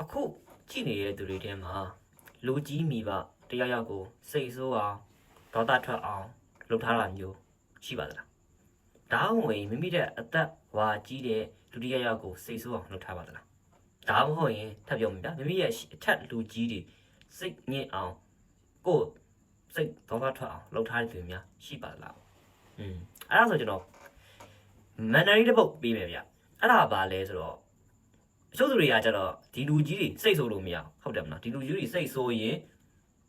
အခုကြည့်နေတဲ့သူတွေထဲမှာလူကြီးမိဘတယောက်ယောက်ကိုစိတ်ဆိုးအောင်ဒေါသထွက်အောင်လုပ်ထားတာမျိုးရှိပါသလားဒါမှမဟုတ်ရင်မိမိတဲ့အသက်ဝါကြီးတဲ့လူတစ်ယောက်ယောက်ကိုစိတ်ဆိုးအောင်လုပ်ထားပါသလားဒါမှမဟုတ်ရင်ထပ်ပြောမယ်ဗျာမိမိရဲ့အထက်လူကြီးတွေစိတ်ညစ်အောင်ကိုယ်စိတ်ဒေါသထွက်အောင်လုပ်ထားတဲ့သူတွေများရှိပါသလားอืมအဲ့ဒါဆိုကျွန်တော်မန်နရီတစ်ပုတ်ပေးမယ်ဗျအဲ့ဒါဘာလဲဆိုတော့ အချို့သူတွေကကြတော့ဒီလူကြီးတွေစိတ်ဆိုးလို့မရဘူးဟုတ်တယ်မလားဒီလူကြီးတွေစိတ်ဆိုးရင်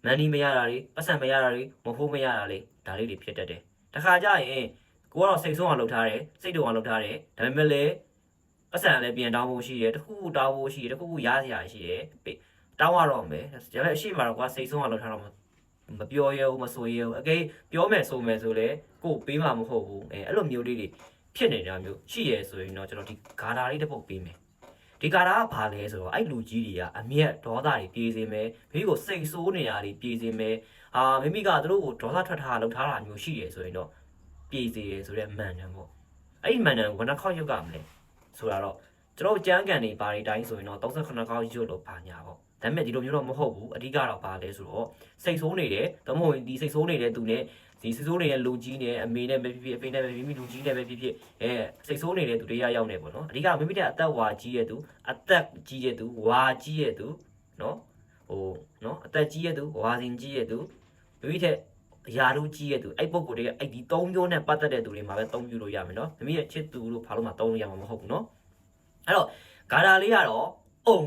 မန်နီမရတာတွေပတ်စံမရတာတွေမဟုတ်မရတာတွေဒါလေးတွေဖြစ်တတ်တယ်တခါကြရင်ကိုကတော့စိတ်ဆိုးအောင်လုပ်ထားတယ်စိတ်တုံအောင်လုပ်ထားတယ်ဒါပေမဲ့လည်းပတ်စံလည်းပြန်တောင်းဖို့ရှိတယ်တခုခုတောင်းဖို့ရှိတယ်တခုခုရားစရာရှိတယ်ပေးတောင်းရတော့မယ်ဒါပေမဲ့အရှိမတော့ကွာစိတ်ဆိုးအောင်လုပ်ထားတော့မပြောရဘူးမဆိုရဘူးအကေပြောမယ်ဆိုမယ်ဆိုလေကိုပေးမှာမဟုတ်ဘူးအဲအဲ့လိုမျိုးလေးတွေဖြစ်နေတာမျိုးရှိရဲဆိုရင်တော့ကျွန်တော်ဒီဂါတာလေးတစ်ပုတ်ပေးမယ် ဒီကာတာကဘာလဲဆိုတော့အဲ့လူကြီးတွေကအမျက်ဒေါသတွေပြေးစေမယ်မိမိကိုစိတ်ဆိုးနေတာတွေပြေးစေမယ်အာမိမိကသူတို့ကိုဒေါသထွက်ထားလောက်ထားတာမျိုးရှိရဆိုရင်တော့ပြေးစေတယ်ဆိုတဲ့မှန်တယ်ပေါ့အဲ့ဒီမှန်တယ်ကိုဘယ်နှခေါက်ရုပ်ကမလဲဆိုတာတော့ကျွန်တော်ကြမ်းကန်တွေဘာတွေတိုင်းဆိုရင်တော့38ခေါက်ရုပ်လို့ပါညာပေါ့ ဒါပေမဲ့ဒီလိုမျိုးတော့မဟုတ်ဘူးအဓိကတော့ဘာလဲဆိုတော့စိတ်ဆိုးနေတယ်တမို့ဒီစိတ်ဆိုးနေတဲ့သူနဲ့ဒီစိတ်ဆိုးနေတဲ့လူကြီးနဲ့အမေနဲ့ပဲဖြစ်ဖြစ်အဖေနဲ့ပဲဖြစ်ဖြစ်မိလူကြီးနဲ့ပဲဖြစ်ဖြစ်အဲစိတ်ဆိုးနေတဲ့သူတွေကရောက်နေပေါ့နော်အဓိကမိမိတဲ့အသက်ဝါကြီးရဲ့သူအသက်ကြီးရဲ့သူဝါကြီးရဲ့သူနော်ဟိုနော်အသက်ကြီးရဲ့သူဝါစင်ကြီးရဲ့သူမိမိတဲ့အရာလူကြီးရဲ့သူအဲ့ပုံကိုယ်တွေကအဲ့ဒီ၃မျိုးနဲ့ပတ်သက်တဲ့သူတွေမှာပဲသုံးပြလို့ရမယ်နော်မိမိရဲ့ချစ်သူလို့ဘာလို့မှသုံးလို့ရမှာမဟုတ်ဘူးနော်အဲ့တော့ဂါတာလေးကတော့အုံ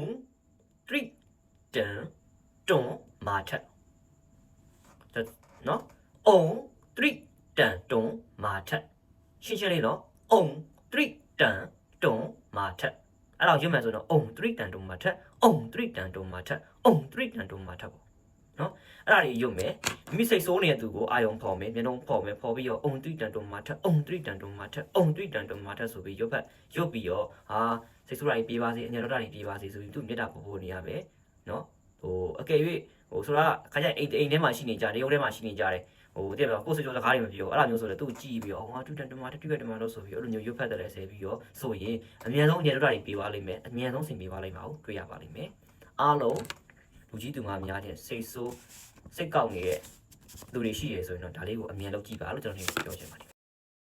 3 တန်တွန်မာထက်နော်အုံ3တန်တွန်မာထက်ရှင်းရှင်းလေးနော်အုံ3တန်တွန်မာထက်အဲ့တော့ရွတ်မယ်ဆိုတော့အုံ3တန်တွန်မာထက်အုံ3တန်တွန်မာထက်အုံ3တန်တွန်မာထက်ပေါ့နော်အဲ့ဒါကြီးရွတ်မယ်မိမိစိတ်ဆိုးနေတဲ့သူကိုအာယုံဖော်မယ်မျက်နှာဖော်မယ်ဖော်ပြီးတော့အုံ3တန်တွန်မာထက်အုံ3တန်တွန်မာထက်အုံ3တန်တွန်မာထက်ဆိုပြီးရွတ်ဖက်ရွတ်ပြီးတော့ဟာစိတ်ဆိုးတာကြီးပြေးပါစေအညာတော်တာကြီးပြေးပါစေဆိုပြီးသူ့မေတ္တာပို့ဖို့နေရမယ်နော် ဟိုအကယ်၍ဟိုဆိုတာခါကျအိမ်အိမ်ထဲမှာရှိနေကြတယ်ရုပ်ထဲမှာရှိနေကြတယ်ဟိုတကယ်ပြောကိုယ်စကြောစကားတွေမပြောအဲ့လိုမျိုးဆိုတော့သူ့ကြည့်ပြီးတော့ဟောတူတန်တမတူတန်တမလို့ဆိုပြီးအဲ့လိုမျိုးရွတ်ဖက်တယ်လဲဆဲပြီးတော့ဆိုရင်အမြန်ဆုံးအညာတော်တာကြီးပြေးပါလိမ့်မယ်အမြန်ဆုံးဆင်ပြေပါလိမ့်မှာကိုတွေ့ရပါလိမ့်မယ်အားလုံးလူကြီးသူမများတဲ့စိတ်ဆိုးစိတ်ကောက်နေတဲ့သူတွေရှိရဆိုရင်တော့ဒါလေးကိုအမြန်လုပ်ကြည့်ပါလို့ကျွန်တော်နေပြောချင်ပါတယ်